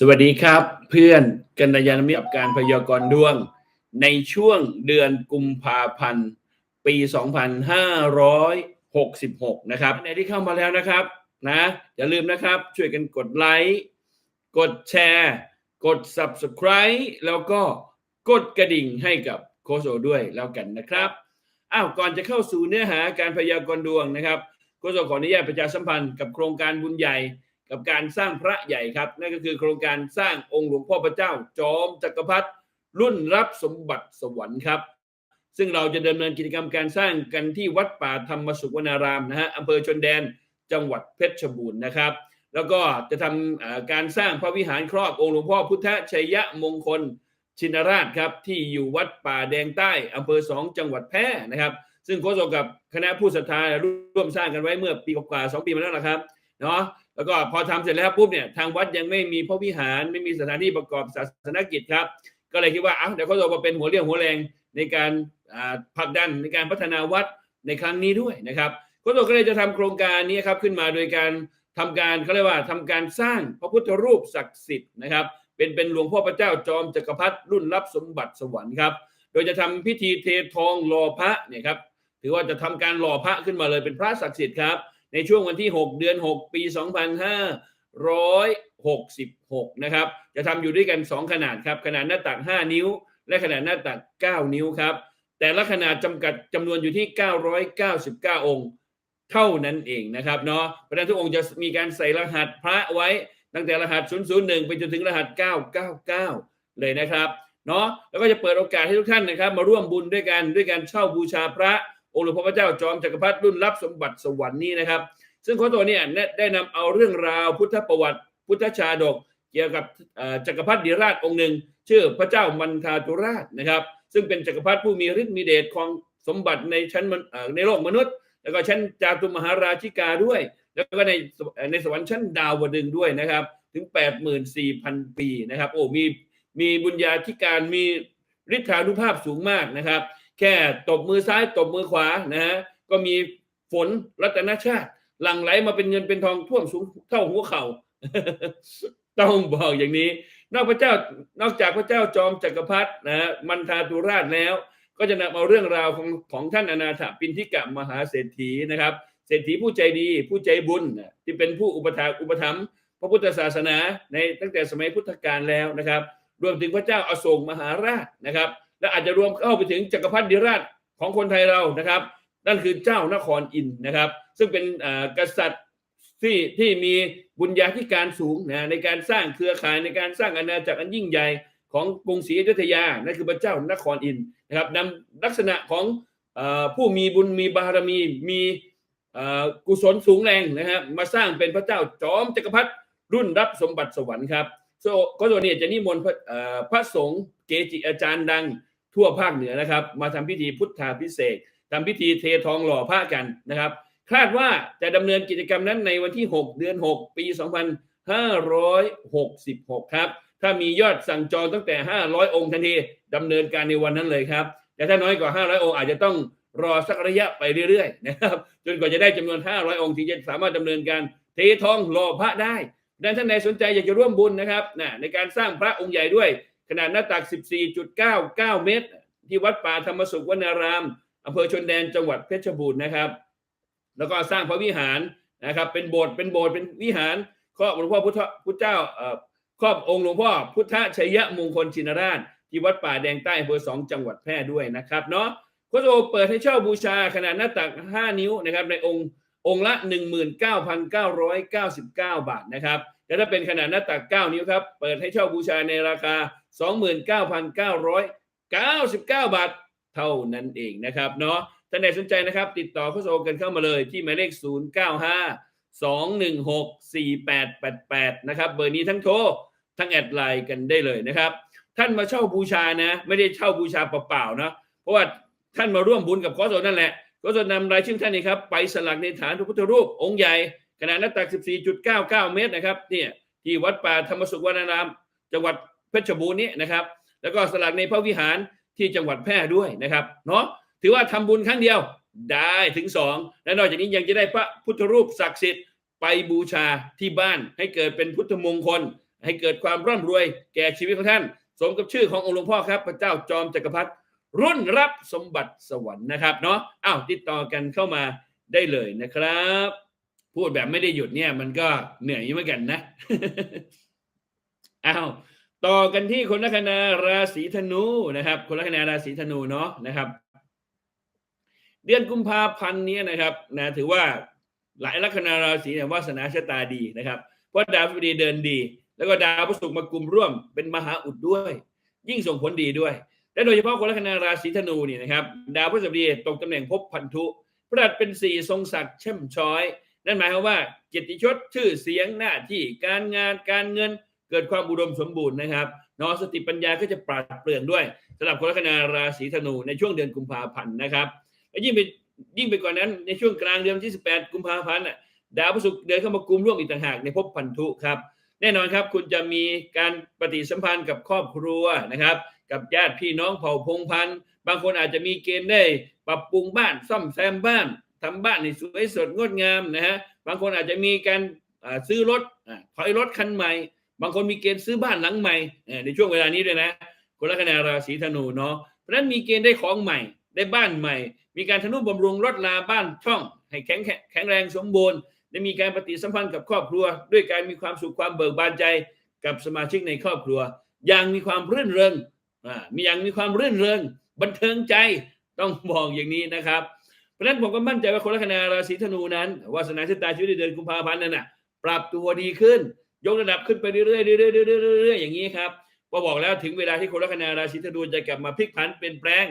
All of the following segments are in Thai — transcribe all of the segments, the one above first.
สวัสดีครับ เพื่อนกัญยาณมิตรการพยากรณ์ดวง ในช่วงเดือนกุมภาพันธ์ ปี 2566 นะครับในที่เข้ามาแล้วนะครับนะอย่าลืมนะครับ ช่วยกันกดไลค์กดแชร์ กด Subscribe แล้วก็กดกระดิ่งให้กับโคโอด้วยแล้วกันนะครับอ้าวก่อนจะเข้าสู่เนื้อหาการพยากรณ์ดวงนะครับโคโอขออนุญาตประชาสัมพันธ์กับโครงการบุญใหญ่ กับการสร้างพระใหญ่ครับนั่นก็คือโครงการสร้างองค์หลวงพ่อพระเจ้า จอมจักรพรรดิรุ่นรับสมบัติสวรรค์ครับ ซึ่งเราจะดำเนินกิจกรรมการสร้างกันที่วัดป่าธรรมสุวรรณารามนะฮะอำเภอชนแดนจังหวัดเพชรบูรณ์นะครับ แล้วก็จะทำอ่าการสร้างพระวิหารครอบองค์หลวงพ่อพุทธชัยยะมงคลชินราชครับที่อยู่วัดป่าแดงใต้อำเภอสองจังหวัดแพร่นะครับ ซึ่งโฆษกกับคณะผู้ศรัทธาร่วมสร้างกันไว้เมื่อปีกว่าสองปีมาแล้วนะครับเนาะ แล้วก็พอทำเสร็จแล้วปุ๊บเนี่ยทางวัดยังไม่มีพระวิหารไม่มีสถานที่ประกอบศาสนกิจครับ ก็เลยคิดว่าอ้าวเดี๋ยวโฆษกมาเป็นหัวเรี่ยวหัวแรงในการผลักดันในการพัฒนาวัดในครั้งนี้ด้วยนะครับโฆษกก็เลยจะทำโครงการนี้ครับขึ้นมาโดยการทำการเขาเรียกว่าทำการสร้างพระพุทธรูปศักดิ์สิทธิ์นะครับ เป็นเป็นหลวงพ่อพระเจ้าจอมจักรพรรดิรุ่นรับสมบัติสวรรค์ครับ โดยจะทำพิธีเททองหล่อพระเนี่ยครับถือว่าจะทำการหล่อพระขึ้นมาเลยเป็นพระศักดิ์สิทธิ์ครับ ในช่วงวันที่ 6 เดือน 6 ปี 2566 นะครับ จะทำอยู่ด้วยกัน 2 ขนาดครับ ขนาดหน้าตัก 5 นิ้ว และขนาดหน้าตัก 9 นิ้วครับ แต่ละขนาดจำกัดจำนวนอยู่ที่ 999 องค์ เท่านั้นเองนะครับเนาะเพราะฉะนั้นทุกองค์จะมีการใส่รหัสพระไว้ตั้งแต่รหัส 001 ไปจนถึงรหัส 999 เลยนะครับเนาะแล้วก็จะเปิดโอกาสให้ทุกท่านนะครับ มาร่วมบุญด้วยกันด้วยการเช่าบูชาพระ องค์หลวงพ่อพระเจ้าจอมจักรพรรดิรุ่นรับสมบัติสวรรค์นี้นะครับ ซึ่งโค้ชตัวเนี่ยได้นำเอาเรื่องราวพุทธประวัติ พุทธชาดก เกี่ยวกับจักรพรรดิราชองค์หนึ่ง ชื่อพระเจ้ามันทาตุราชนะครับ ซึ่งเป็นจักรพรรดิผู้มีฤทธิ์มีเดชของสมบัติในชั้นในโลกมนุษย์ แล้วก็ชั้นจาตุมหาราชิกาด้วย แล้วก็ในในสวรรค์ชั้นดาวดึงด้วยนะครับ ถึง 84,000 ปีนะครับ โอ้มีมีบุญญาธิการมีฤทธานุภาพสูงมากนะครับ แค่ตบมือซ้ายตบมือขวานะฮะก็มีฝนรัตนชาติ หลั่งไหลมาเป็นเงินเป็นทองท่วมสูงเท่าหัวเข่าต้องบอกอย่างนี้ นอกพระเจ้านอกจากพระเจ้าจอมจักรพรรดินะฮะมันทาตุราชแล้ว ก็จะนำเอาเรื่องราวของของท่านอนาถปินทิกะมหาเศรษฐีนะครับ เศรษฐีผู้ใจดีผู้ใจบุญที่เป็นผู้อุปถาอุปถัมภ์พระพุทธศาสนาในตั้งแต่สมัยพุทธกาลแล้วนะครับ รวมถึงพระเจ้าอาโศกมหาราชนะครับ และอาจจะรวมเข้าไปถึงจักรพรรดิราชของคนไทยเรานะครับ นั่นคือเจ้านครอินนะครับ ซึ่งเป็นกษัตริย์ที่ที่มีบุญญาธิการสูงนะในการสร้างเครือข่ายในการสร้างอาณาจักรอันยิ่งใหญ่ของกรุงศรีอยุธยานั่นคือพระเจ้านครอินนะครับนำลักษณะของอผู้มีบุญมีบารมีมีกุศลสูงแรงนะครับมาสร้างเป็นพระเจ้าจอมจักรพรรดิรุ่นรับสมบัติสวรรค์ครับโซก็ตัวนี้จะนิมนต์พระสงฆ์เกจิอาจารย์ดัง ทั่วภาคเหนือนะครับ มาทำพิธีพุทธาพิเศษกทำพิธีเททองหล่อพระกันนะครับ คาดว่าจะดำเนินกิจกรรมนั้นในวันที่ 6 เดือน 6 ปี 2566 ครับ ถ้ามียอดสั่งจองตั้งแต่ 500 องค์ทันทีดำเนินการในวันนั้นเลยครับ แต่ถ้าน้อยกว่า 500 องค์อาจจะต้องรอสักระยะไปเรื่อยๆนะครับจนกว่าจะได้จำนวน 500 องค์ที่จะสามารถดำเนินการเททองหล่อพระได้ดังนั้นท่านใดสนใจอยากจะร่วมบุญนะครับนะในการสร้างพระองค์ใหญ่ด้วย ขนาดหน้าตัก 14.99 เมตร ที่วัดป่าธรรมสุขวนารามอำเภอชนแดนจังหวัดเพชรบูรณ์นะครับ แล้วก็สร้างพระวิหารนะครับ เป็นโบสถ์เป็นโบสถ์เป็นวิหารครอบหลวงพ่อพุทธพุทธเจ้าครอบองค์หลวงพ่อพุทธชัยยะมงคลชินราช ที่วัดป่าแดงใต้อำเภอสองจังหวัดแพร่ด้วยนะครับเนาะโคโอเปิดให้เช่าบูชาขนาดหน้าตัก 5 นิ้วนะครับในองค์องค์ละ 19,999 บาทนะครับแต่ถ้าเป็นขนาดหน้าตัก 9 นิ้วครับ เปิดให้เช่าบูชาในราคา 29,999 บาทเท่านั้นเองนะครับเนาะท่านใดสนใจนะครับ ติดต่อโคชโอกันเข้ามาเลยที่หมายเลข 095 216 4888 นะครับ เบอร์นี้ทั้งโทรทั้งแอดไลน์กันได้เลยนะครับ ท่านมาเช่าบูชานะ ไม่ได้เช่าบูชาเปล่าๆนะเพราะว่าท่านมาร่วมบุญกับโคชโอนั่นแหละโคชโอนำรายชื่อท่านนี้ครับไปสลักในฐานพระพุทธรูปองค์ใหญ่ขนาดหน้าตัก 14.99 เมตรนะครับเนี่ยที่วัดป่าธรรมสุขวนาราม จังหวัด เพชรบูรณ์นี้นะครับ แล้วก็สลักในพระวิหารที่จังหวัดแพร่ด้วยนะครับเนาะถือว่าทำบุญครั้งเดียวได้ถึงสองและนอกจากนี้ยังจะได้พระพุทธรูปศักดิ์สิทธิ์ไปบูชาที่บ้านให้เกิดเป็นพุทธมงคล ให้เกิดความร่ำรวยแก่ชีวิตของท่าน สมกับชื่อขององค์หลวงพ่อครับ พระเจ้าจอมจักรพรรดิรุ่นรับสมบัติสวรรค์นะครับเนาะอ้าวติดต่อกันเข้ามาได้เลยนะครับ พูดแบบไม่ได้หยุดเนี่ยมันก็เหนื่อยเหมือนกันนะอ้าว ต่อกันที่คนลัคนาราศีธนูนะครับ คนลัคนาราศีธนูเนาะนะครับ เดือนกุมภาพันธ์นี้นะครับนะถือว่าหลายลัคนาราศีเนี่ยวาสนาชะตาดีนะครับ เพราะดาวพฤหัสบดีเดินดี แล้วก็ดาวพฤหัสมากลุ่มร่วมเป็นมหาอุดด้วย ยิ่งส่งผลดีด้วยและโดยเฉพาะคนลัคนาราศีธนูนี่นะครับ ดาวพฤหัสบดีตกตำแหน่งภพพันธุพระหัสเป็นสี่ทรงศักดิ์เช่มช้อย นั่นหมายความว่าเกียรติยศชื่อเสียงหน้าที่การงานการเงิน เกิดความอุดมสมบูรณ์นะครับนอสติปัญญาก็จะปราดเปรื่องด้วยสำหรับคนลัคนาราศีธนูในช่วงเดือนกุมภาพันธ์นะครับและยิ่งไปยิ่งไปกว่านั้นในช่วงกลางเดือนที่ 18 กุมภาพันธ์ดาวพฤหัสเดินเข้ามากลุ่มร่วมอีกต่างหากในภพพันธุครับ แน่นอนครับคุณจะมีการปฏิสัมพันธ์กับครอบครัวนะครับ กับญาติพี่น้องเผ่าพงพันธุ์บางคนอาจจะมีเกณฑ์ได้ ปรับปรุงบ้านซ่อมแซมบ้านทำบ้านให้สวยสดงดงามนะฮะบางคนอาจจะมีการซื้อรถถอยรถคันใหม่ บางคนมีเกณฑ์ซื้อบ้านหลังใหม่ในช่วงเวลานี้ด้วยนะ คนลัคนาราศีธนูเนาะเพราะนั้นมีเกณฑ์ได้ของใหม่ ได้บ้านใหม่ มีการทนุบำรุงรถลาบ้านช่อง ให้แข็งแข็งแรงสมบูรณ์ได้มีการปฏิสัมพันธ์กับครอบครัว ด้วยการมีความสุขความเบิกบานใจกับสมาชิกในครอบครัว อย่างมีความรื่นเริงมีอย่างมีความรื่นเริง บันเทิงใจต้องบอกอย่างนี้นะครับ เพราะฉะนั้นผมก็มั่นใจว่าคนลัคนาราศีธนูนั้นวาสนาชะตาชีวิตในเดือนกุมภาพันธ์นั้นน่ะปรับตัวดีขึ้น ยกระดับขึ้นไปเรื่อยๆเรื่อยๆเรื่อยๆอย่างนี้ครับพอบอกแล้วถึงเวลาที่คนลัคนาราศีธนูจะกลับมาพลิกผันเปลี่ยนแปลง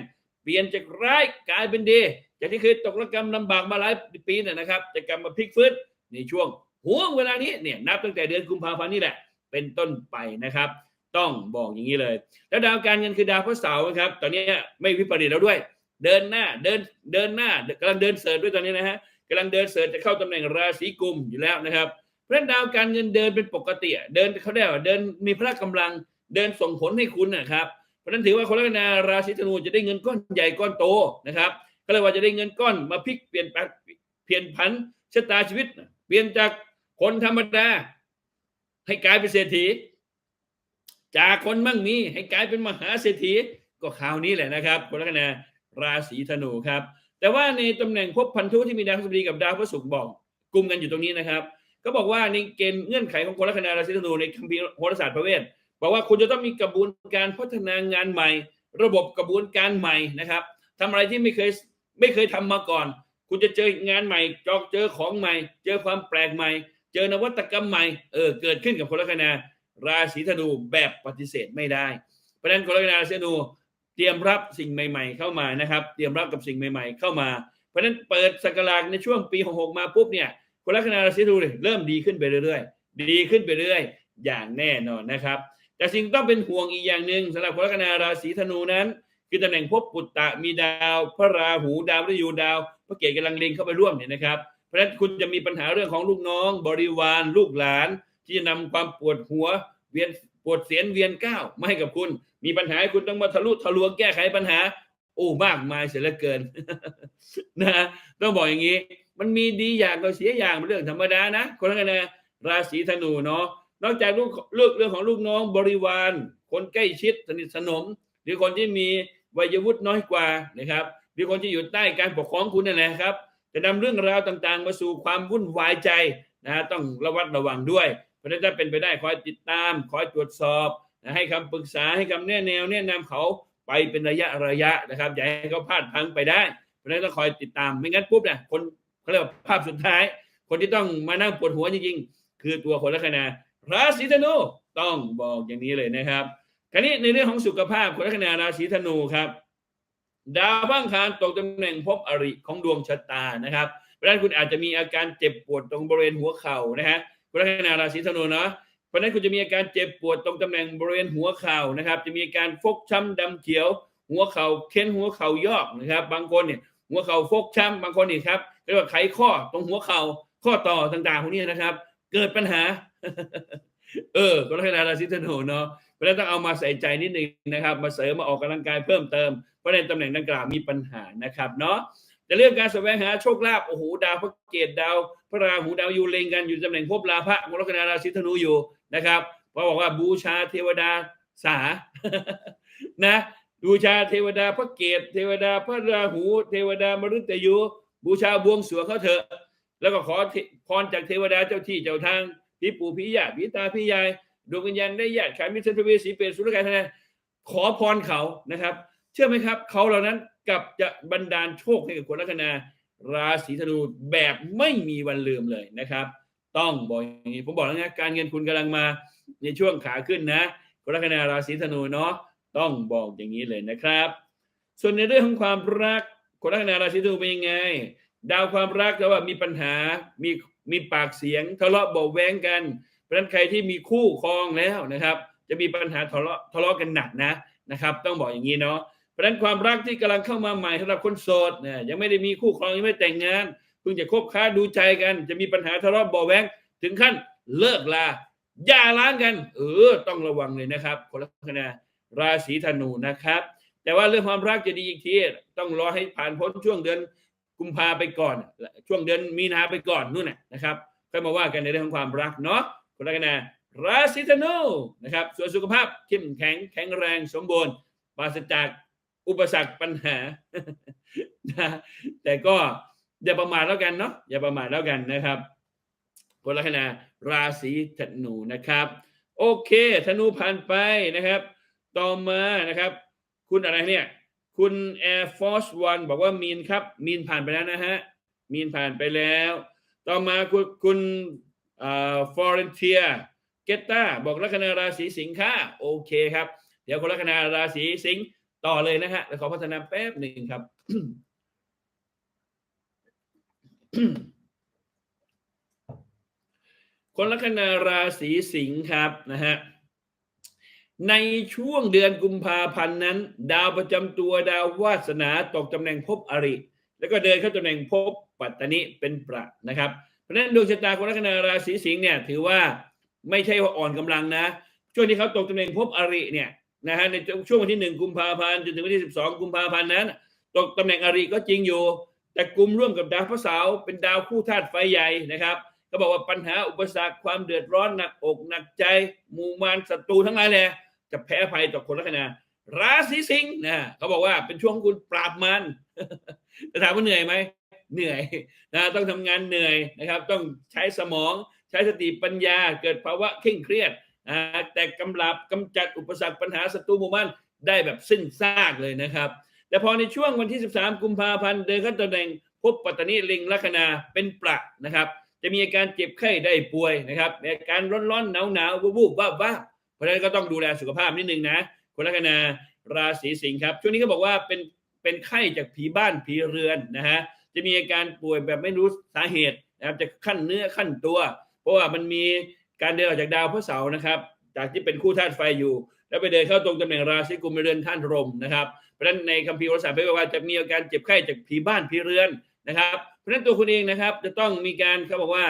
เปลี่ยนจากร้ายกลายเป็นดีจากที่เคยตกระกรรมลำบากมาหลายปีน่ะนะครับ จะกลับมาพลิกฟื้นในช่วงห่วงเวลานี้เนี่ยนับตั้งแต่เดือนกุมภาพันธ์นี่แหละ เป็นต้นไปนะครับ ต้องบอกอย่างนี้เลย แล้วดาวการเงินคือดาวพระเสาร์นะครับ ตอนนี้ไม่วิปริตแล้วด้วย เดินหน้าเดินเดินหน้ากำลังเดินเสริร์ด้วยตอนนี้นะฮะกำลังเดินเสริร์จะเข้าตำแหน่งราศีกุมอยู่แล้วนะครับ เพราะดาวการเงินเดินเป็นปกติเดินเขาได้ว่าเดินมีพละกำลังเดินส่งผลให้คุณนะครับเพราะนั้นถือว่าคนลัคนาราศีธนูจะได้เงินก้อนใหญ่ก้อนโตนะครับ ก็เลยว่าจะได้เงินก้อนมาพลิกเปลี่ยนแปลงเปลี่ยนผันชะตาชีวิต เปลี่ยนจากคนธรรมดาให้กลายเป็นเศรษฐี จากคนมั่งมีให้กลายเป็นมหาเศรษฐีก็คราวนี้แหละนะครับคนลัคนาราศีธนูครับ แต่ว่าในตำแหน่งภพพันธุที่มีดาวพฤหัสบดีกับดาวพฤหัสบอกกลุ่มกันอยู่ตรงนี้นะครับ ก็บอกว่าในเกณฑ์เงื่อนไขของคนลัคนาราศีธนูในคัมภีร์โหราศาสตร์ประเวทบอกว่าคุณจะต้องมีกระบวนการพัฒนางานใหม่ ระบบกระบวนการใหม่นะครับทำอะไรที่ไม่เคยไม่เคยทำมาก่อน คุณจะเจองานใหม่จอเจอของใหม่ เจอความแปลกใหม่ เจอนวัตกรรมใหม่เออเกิดขึ้นกับคนลัคนาราศีธนูแบบปฏิเสธไม่ได้เพราะฉะนั้นคนลัคนาราศีธนูเตรียมรับสิ่งใหม่ ๆ เข้ามานะครับ เตรียมรับกับสิ่งใหม่ ๆ เข้ามา เพราะฉะนั้นเปิดสกราชในช่วงปี 66 มาปุ๊บเนี่ย คนลัคนาราศีธนูเนี่ยเริ่มดีขึ้นไปเรื่อยๆ ดีขึ้นไปเรื่อยๆ อย่างแน่นอนนะครับ แต่สิ่งต้องเป็นห่วงอีกอย่างหนึ่งสำหรับคนลัคนาราศีธนูนั้น คือตำแหน่งภพปุตตะมีดาว พระราหูดาวฤยูดาว พระเกศกำลังเล็งเข้าไปร่วมเนี่ยนะครับเพราะฉะนั้นคุณจะมีปัญหาเรื่องของลูกน้อง บริวารลูกหลาน ที่จะนำความปวดหัวเวียนปวดเสียนเวียนก้าวมาให้กับคุณ มีปัญหาคุณต้องมาทะลุทะลวงแก้ไขปัญหา โอ้มากมายเสียเหลือเกินนะต้องบอกอย่างนี้ มันมีดีอย่างก็เสียอย่างเป็นเรื่องธรรมดานะคนละกันนะราศีธนูเนาะนอกจากลูกเรื่องเรื่องของลูกน้องบริวาร คนใกล้ชิดสนิทสนม หรือคนที่มีวัยวุฒิน้อยกว่านะครับ หรือคนที่อยู่ใต้การปกครองคุณนั่นแหละครับ จะนำเรื่องราวต่างๆ มาสู่ความวุ่นวายใจนะต้องระวัดระวังด้วย เพราะฉะนั้นถ้าเป็นไปได้คอยติดตาม คอยตรวจสอบนะให้คำปรึกษาให้คำแนะแนวแนะนำเขาไปเป็นระยะระยะนะครับอย่าให้เขาพลาดพลังไปได้ เพราะฉะนั้นต้องคอยติดตามไม่งั้นปุ๊บเนี่ยคน เขาเรียกว่าภาพสุดท้าย คนที่ต้องมานั่งปวดหัวจริงๆ คือตัวคนลัคนาราศีธนูต้องบอกอย่างนี้เลยนะครับคราวนี้ในเรื่องของสุขภาพคนลัคนาราศีธนูครับ ดาวพังคารตกตำแหน่งภพอริของดวงชะตานะครับเพราะนั้นคุณอาจจะมีอาการเจ็บปวดตรงบริเวณหัวเข่านะฮะคนลัคนาราศีธนูเนาะเพราะฉะนั้นคุณจะมีอาการเจ็บปวดตรงตำแหน่งบริเวณหัวเข่านะครับ จะมีอาการฟกช้ำดำเขียว หัวเข่าเค้นหัวเข่ายอกนะครับ บางคนเนี่ยหัวเข่าฟกช้ำบางคนนี่ครับ เรียกว่าไขข้อตรงหัวเข่าข้อต่อต่างๆพวกนี้นะครับ เกิดปัญหา เออคนลัคนาราศีธนูเนาะเพราะนั้นต้องเอามาใส่ใจนิดนึงนะครับ มาเสริมมาออกกำลังกายเพิ่มเติมเพราะในตำแหน่งดังกล่าวมีปัญหานะครับเนาะแต่เรื่องการแสวงหาโชคลาภโอ้โหดาวพระเกตดาว พระราหูดาวยูเล็งกันอยู่ตำแหน่งภพลาภะมรคนาราศีธนูอยู่นะครับเพราะบอกว่าบูชาเทวดาสานะบูชาเทวดาพระเกตเทวดาพระราหู เทวดามฤตยู บูชาบวงสรวงเขาเถอะ แล้วก็ขอพรจากเทวดาเจ้าที่เจ้าทางพี่ปู่พี่ย่าพี่ตาพี่ยายดวงวิญญาณได้ญาติขายมิตรพเวสีเปรตสุรกายทนายขอพรเขานะครับ เชื่อไหมครับ เขาเหล่านั้นกับจะบันดาลโชคให้กับคนลัคนาราศีธนูแบบไม่มีวันลืมเลยนะครับ ต้องบอกอย่างนี้ผมบอกแล้วนะการเงินคุณกำลังมาในช่วงขาขึ้นนะคนลัคนาราศีธนูเนาะต้องบอกอย่างนี้เลยนะครับ ส่วนในเรื่องของความรัก คนลัคนาราศีธนูเป็นยังไง ดาวความรักแต่ว่ามีปัญหา มีมีปากเสียง ทะเลาะเบาแว้งกัน เพราะนั้นใครที่มีคู่ครองแล้วนะครับ จะมีปัญหาทะเลาะทะเลาะกันหนักนะนะครับ ต้องบอกอย่างนี้เนาะ เพราะนั้นความรักที่กำลังเข้ามาใหม่สำหรับคนโสดเนี่ยยังไม่ได้มีคู่ครองยังไม่แต่งงานเพิ่งจะคบค้าดูใจกัน จะมีปัญหาทะเลาะเบาแว้งถึงขั้นเลิกลาหย่าร้างกัน เออ ต้องระวังเลยนะครับ คนลัคนาราศีธนูนะครับ แต่ว่าเรื่องความรักจะดีอีกทีต้องรอให้ผ่านพ้นช่วงเดือนกุมภาไปก่อน ช่วงเดือนมีนาไปก่อนนู่นน่ะนะครับค่อยมาว่ากันในเรื่องของความรักเนาะคนลัคนาราศีธนูนะครับส่วนสุขภาพเข้มแข็งแข็งแรงสมบูรณ์ปราศจากอุปสรรคปัญหา แต่ก็อย่าประมาทแล้วกันเนาะอย่าประมาทแล้วกันนะครับคนลัคนาราศีธนูนะครับ โอเคธนูผ่านไปนะครับ ต่อมานะครับ คุณอะไรเนี่ย คุณ Air Force One บอกว่ามีนครับ มีนผ่านไปแล้วนะฮะ มีนผ่านไปแล้ว ต่อมาคุณคุณฟอร์เรนเทียเกตตาบอกลัคนาราศีสิงค์ค่ะ โอเคครับ เดี๋ยวคนลัคนาราศีสิงค์ต่อเลยนะฮะแล้วขอพัฒนาแป๊บหนึ่งครับคนลัคนาราศีสิงค์ครับนะฮะ ในช่วงเดือนกุมภาพันธ์นั้น ดาวประจำตัวดาววาสนาตกตำแหน่งภพอริ แล้วก็เดินเข้าตำแหน่งภพปัตตนิเป็นประนะครับ เพราะฉะนั้นดวงชะตาคนลัคนาราศีสิงห์เนี่ยถือว่าไม่ใช่ว่าอ่อนกำลังนะ ช่วงที่เขาตกตำแหน่งภพอริเนี่ยนะฮะในช่วงวันที่หนึ่งกุมภาพันธ์จนถึงวันที่สิบสองกุมภาพันธ์นั้น ตกตำแหน่งอริก็จริงอยู่ แต่กลุ่มร่วมกับดาวพระเสาร์เป็นดาวคู่ธาตุไฟใหญ่นะครับเขาบอกว่าปัญหาอุปสรรคความเดือดร้อนหนักอกหนักใจหมู่มารศัตรูทั้งหลายแหละ จะแพ้ภัยต่อคนลัคนาราศีสิงห์นะเขาบอกว่าเป็นช่วงคุณปราบมันจะถามว่าเหนื่อยไหมเหนื่อยนะต้องทำงานเหนื่อยนะครับ ต้องใช้สมองใช้สติปัญญาเกิดภาวะเคร่งเครียดนะแต่กำลับกำจัดอุปสรรคปัญหาศัตรูมู่บ้านได้แบบสิ้นซากเลยนะครับ แต่พอในช่วงวันที่ 13 กุมภาพันธ์เดินเข้าตำแหน่งพบปัตตานีลิงลัคนาเป็นประนะครับ จะมีอาการเจ็บไข้ได้ป่วยนะครับอาการร้อนๆหนาวๆวูบๆบ้าๆ เพราะฉะนั้นก็ต้องดูแลสุขภาพนิดนึงนะคนลัคนาราศีสิงห์ครับ ช่วงนี้ก็บอกว่าเป็นเป็นไข้จากผีบ้านผีเรือนนะฮะจะมีอาการป่วยแบบไม่รู้สาเหตุนะครับจะขั้นเนื้อขั้นตัว เพราะว่ามันมีการเดินออกจากดาวพระเสาร์นะครับ จากที่เป็นคู่ธาตุไฟอยู่ แล้วไปเดินเข้าตรงตำแหน่งราศีกุมเรือนท่านลมนะครับเพราะฉะนั้นในคัมภีร์วารสารบอกว่าจะมีอาการเจ็บไข้จากผีบ้านผีเรือนนะครับ เพราะฉะนั้นตัวคุณเองนะครับ จะต้องมีการเขาบอกว่า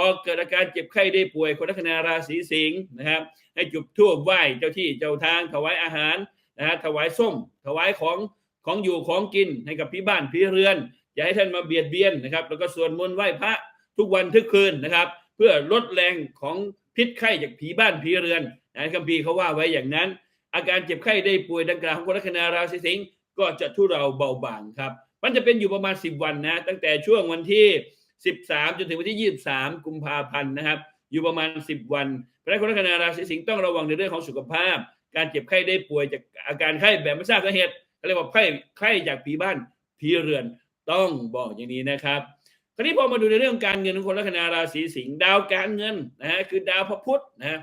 พอเกิดอาการเจ็บไข้ได้ป่วยคนลัคนาราศีสิงห์นะครับ ให้จุดธูปไหว้เจ้าที่เจ้าทางถวายอาหารนะฮะถวายส้ม ถวายของของอยู่ของกินให้กับพี่บ้านพี่เรือน อย่าให้ท่านมาเบียดเบียนนะครับ แล้วก็สวดมนต์ไหว้พระทุกวันทุกคืนนะครับ เพื่อลดแรงของพิษไข้จากผีบ้านผีเรือนนะคัมภีร์เขาว่าไว้อย่างนั้น อาการเจ็บไข้ได้ป่วยดังกล่าวของคนลัคนาราศีสิงห์ก็จะทุเราเบาบางครับ มันจะเป็นอยู่ประมาณ 10 วันนะ ตั้งแต่ช่วงวันที่ 13 จนถึงวันที่ 23 กุมภาพันธ์นะครับ อยู่ประมาณ 10 วันเพราะฉะนั้นคนลัคนาราศีสิงห์ต้องระวังในเรื่องของสุขภาพ การเจ็บไข้ได้ป่วยจากอาการไข้แบบไม่ทราบสาเหตุเรียกว่าไข้ไข้จากผีบ้านผีเรือนต้องบอกอย่างนี้นะครับคราวนี้พอมาดูในเรื่องการเงินของคนลัคนาราศีสิงห์ดาวการเงินนะฮะคือดาวพระพุธนะ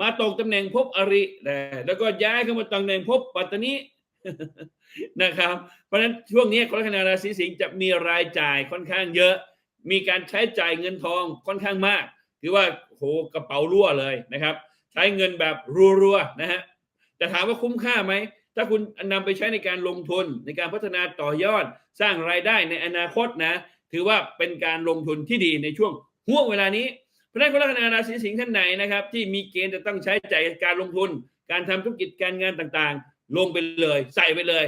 มาตกตำแหน่งภพอรินะแล้วก็ย้ายเข้ามาตำแหน่งภพปัตตานิ นะครับ เพราะฉะนั้นช่วงนี้คนลัคนาราศีสิงห์จะมีรายจ่ายค่อนข้างเยอะ มีการใช้จ่ายเงินทองค่อนข้างมากถือว่าโหกระเป๋ารั่วเลยนะครับ ใช้เงินแบบรัวๆนะฮะแต่ถามว่าคุ้มค่าไหม ถ้าคุณนำไปใช้ในการลงทุนในการพัฒนาต่อยอด สร้างรายได้ในอนาคตนะ ถือว่าเป็นการลงทุนที่ดีในช่วงห่วงเวลานี้เพราะฉะนั้นคนลัคนาราศีสิงห์ท่านไหนนะครับ ที่มีเกณฑ์จะต้องใช้จ่ายการลงทุน การทำธุรกิจการงานต่างๆ ลงไปเลย ใส่ไปเลย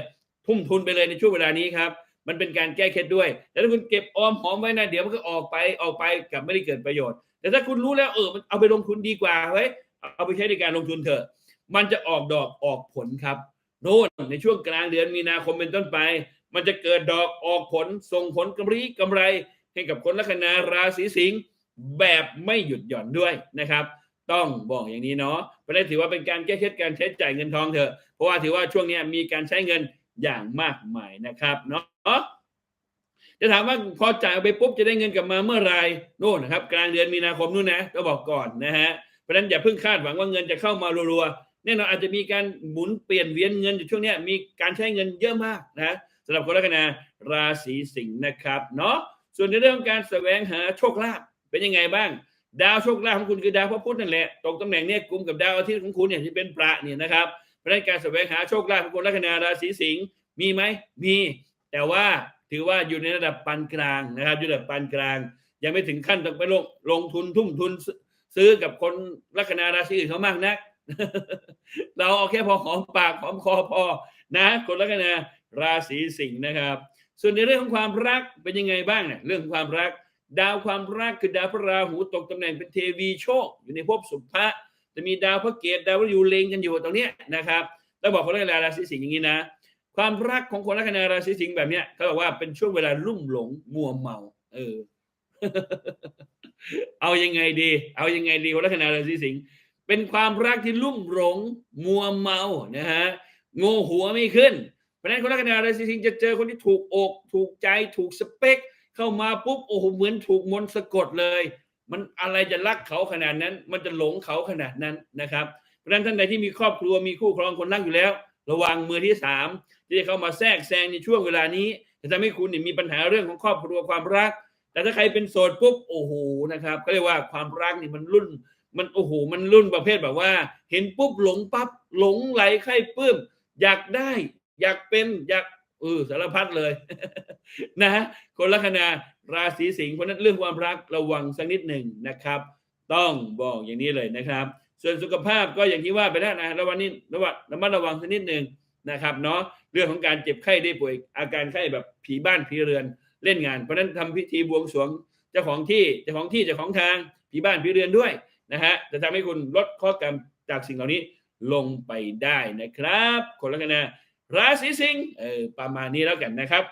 ทุ่มทุนไปเลยในช่วงเวลานี้ครับ มันเป็นการแก้เคล็ดด้วย แต่ถ้าคุณเก็บออมหอมไว้นะเดี๋ยวมันก็ออกไปออกไปกับไม่ได้เกิดประโยชน์ แต่ถ้าคุณรู้แล้วเออมันเอาไปลงทุนดีกว่าเฮ้ยเอาไปใช้ในการลงทุนเถอะ มันจะออกดอกออกผลครับโน่นในช่วงกลางเดือนมีนาคมเป็นต้นไป มันจะเกิดดอกออกผลส่งผลกำไรกำไรให้กับคนลัคนาราศีสิงห์แบบไม่หยุดหย่อนด้วยนะครับ ต้องบอกอย่างนี้เนาะเพราะฉะนั้นถือว่าเป็นการแก้เคล็ดการใช้จ่ายเงินทองเถอะเพราะว่าถือว่าช่วงนี้มีการใช้เงินอย่างมากมายนะครับเนาะจะถามว่าพอจ่ายไปปุ๊บจะได้เงินกลับมาเมื่อไหรโน่นนะครับ กลางเดือนมีนาคมนู่นนะก็บอกก่อนนะฮะเพราะฉะนั้นอย่าเพิ่งคาดหวังว่าเงินจะเข้ามารัวๆแน่นอนอาจจะมีการหมุนเปลี่ยนเวียนเงินอยู่ช่วงนี้มีการใช้เงินเยอะมากนะสำหรับคนลัคนาราศีสิงห์นะครับเนาะส่วนในเรื่องของการแสวงหาโชคลาภเป็นยังไงบ้าง ดาวโชคลาภของคุณคือดาวพระพุธนั่นแหละตกตำแหน่งเนี่ยกลุ่มกับดาวอาทิตย์ของคุณเนี่ยที่เป็นประเนี่ยนะครับเพราะนั้นการแสวงหาโชคลาภของคนลัคนาราศีสิงห์มีไหมมี แต่ว่าถือว่าอยู่ในระดับปานกลางนะครับอยู่ระดับปานกลาง ยังไม่ถึงขั้นต้องไปลงลงทุนทุ่มทุนซื้อกับคนลัคนาราศีอื่นเขามากนัก เราเอาแค่พอหอมปากหอมคอพอนะ คนลัคนาราศีสิงห์นะครับ ส่วนในเรื่องของความรักเป็นยังไงบ้างเนี่ยเรื่องของความรัก ดาวความรักคือดาวพระราหูตกตำแหน่งเป็นเทวีโชค อยู่ในภพสุภะจะมีดาวพระเกตดาวพระยูเลงกันอยู่ตรงนี้นะครับต้องบอกคนลัคนาราศีสิงห์อย่างนี้นะ ความรักของคนลัคนาราศีสิงห์แบบเนี้ยเขาบอกว่าเป็นช่วงเวลาลุ่มหลงมัวเมา เออ เอายังไงดี เอายังไงดีคนลัคนาราศีสิงห์เป็นความรักที่ลุ่มหลงมัวเมานะฮะโง่หัวไม่ขึ้น เพราะฉะนั้นคนลัคนาราศีสิงห์จะเจอคนที่ถูกอก ถูกใจถูกสเปค เข้ามาปุ๊บโอ้โหเหมือนถูกมนต์สะกดเลย มันอะไรจะรักเขาขนาดนั้น มันจะหลงเขาขนาดนั้นนะครับเพราะฉะนั้นท่านใดที่มีครอบครัวมีคู่ครองคนรักอยู่แล้ว ระวังมือที่สามที่จะเข้ามาแทรกแซงในช่วงเวลานี้จะทำให้คุณเนี่ยมีปัญหาเรื่องของครอบครัวความรัก แต่ถ้าใครเป็นโสดปุ๊บโอ้โหนะครับก็เรียกว่าความรักนี่มันรุ่นมันโอ้โหมันรุ่นประเภทแบบว่า เห็นปุ๊บหลงปั๊บหลงไหลใครปลื้ม อยากได้ อยากเป็นอยาก เออสารพัดเลยนะฮะคนลัคนาราศีสิงห์เพราะนั้นเรื่องความรักระวังสักนิดหนึ่งนะครับ ต้องบอกอย่างนี้เลยนะครับ ส่วนสุขภาพก็อย่างที่ว่าไปแล้วนะระวังนี่ระวังระมัดระวังสักนิดหนึ่งนะครับเนาะเรื่องของการเจ็บไข้ได้ป่วยอาการไข้แบบผีบ้านผีเรือนเล่นงาน เพราะนั้นทำพิธีบวงสรวงเจ้าของที่เจ้าของที่เจ้าของทางผีบ้านผีเรือนด้วยนะฮะจะทำให้คุณลดข้อกรรมจากสิ่งเหล่านี้ลงไปได้นะครับ คนละกันนะ ราศีสิงห์ประมาณนี้แล้วกันนะครับ